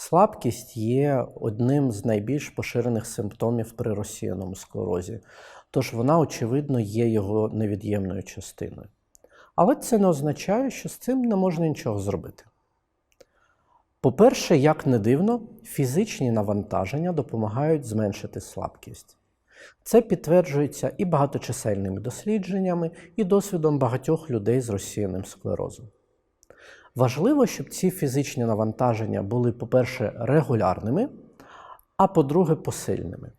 Слабкість є одним з найбільш поширених симптомів при розсіяному склерозі, тож вона, очевидно, є його невід'ємною частиною. Але це не означає, що з цим не можна нічого зробити. По-перше, як не дивно, фізичні навантаження допомагають зменшити слабкість. Це підтверджується і багаточисельними дослідженнями, і досвідом багатьох людей з розсіяним склерозом. Важливо, щоб ці фізичні навантаження були, по-перше, регулярними, а по-друге, посильними.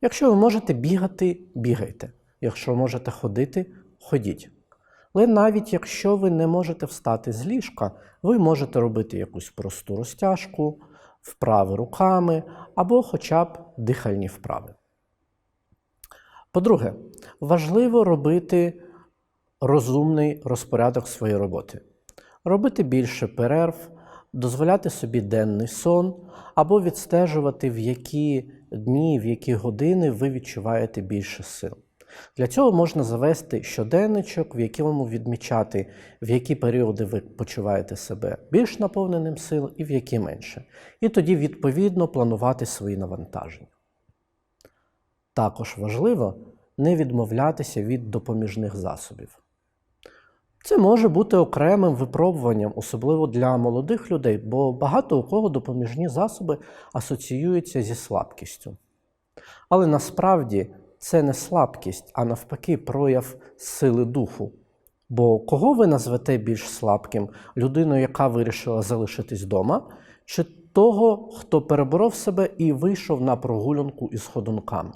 Якщо ви можете бігати, бігайте. Якщо можете ходити, ходіть. Але навіть якщо ви не можете встати з ліжка, ви можете робити якусь просту розтяжку, вправи руками або хоча б дихальні вправи. По-друге, важливо робити розумний розпорядок своєї роботи, робити більше перерв, дозволяти собі денний сон або відстежувати, в які дні, в які години ви відчуваєте більше сил. Для цього можна завести щоденничок, в якому відмічати, в які періоди ви почуваєте себе більш наповненим сил і в які менше. І тоді, відповідно, планувати свої навантаження. Також важливо не відмовлятися від допоміжних засобів. Це може бути окремим випробуванням, особливо для молодих людей, бо багато у кого допоміжні засоби асоціюються зі слабкістю. Але насправді це не слабкість, а навпаки, прояв сили духу. Бо кого ви назвете більш слабким? Людину, яка вирішила залишитись вдома, чи того, хто переборов себе і вийшов на прогулянку із ходунками?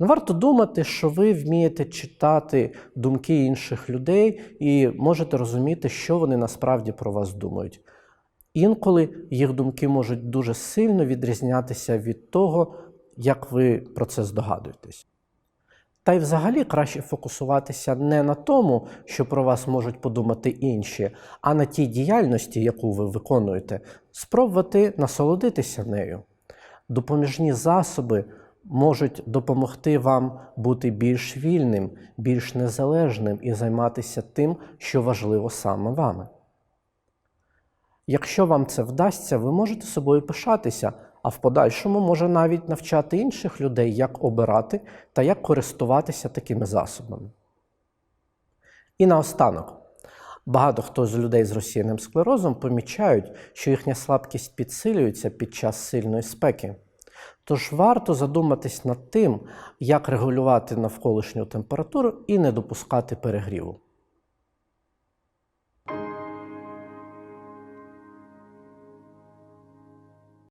Не варто думати, що ви вмієте читати думки інших людей і можете розуміти, що вони насправді про вас думають. Інколи їх думки можуть дуже сильно відрізнятися від того, як ви про це здогадуєтесь. Та й взагалі краще фокусуватися не на тому, що про вас можуть подумати інші, а на тій діяльності, яку ви виконуєте, спробувати насолодитися нею. Допоміжні засоби можуть допомогти вам бути більш вільним, більш незалежним і займатися тим, що важливо саме вами. Якщо вам це вдасться, ви можете собою пишатися, а в подальшому може навіть навчати інших людей, як обирати та як користуватися такими засобами. І наостанок. Багато хто з людей з розсіяним склерозом помічають, що їхня слабкість підсилюється під час сильної спеки. Тож варто задуматись над тим, як регулювати навколишню температуру і не допускати перегріву.